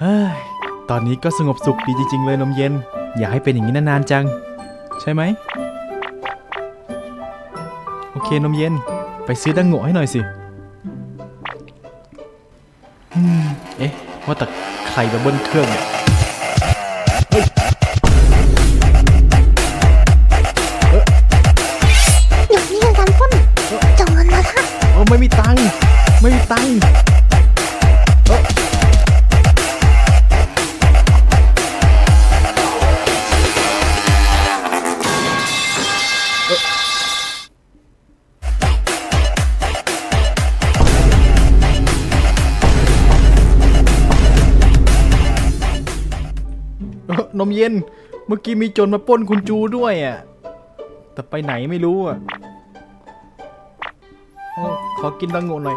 เฮ้ย ตอนนี้ก็สงบสุขดีจริง ๆ เลยนมเย็น อยากให้เป็นอย่างนี้นานๆจัง ใช่ไหม โอเคนมเย็น ไปซื้อดังโง่ให้หน่อยสิอืมเอ๊ะ ว่าแต่ใครมาเบิ้ลเครื่องเนี่ยอยู่นี่คือการปล้นจงเงินมาค่ะโอ้ไม่มีตังค์ ไม่มีตังค์ นมเย็น เมื่อกี้มีโจรมาป้นคุณจูด้วยอะ แต่ไปไหนไม่รู้อะขอกินดังโง่หน่อย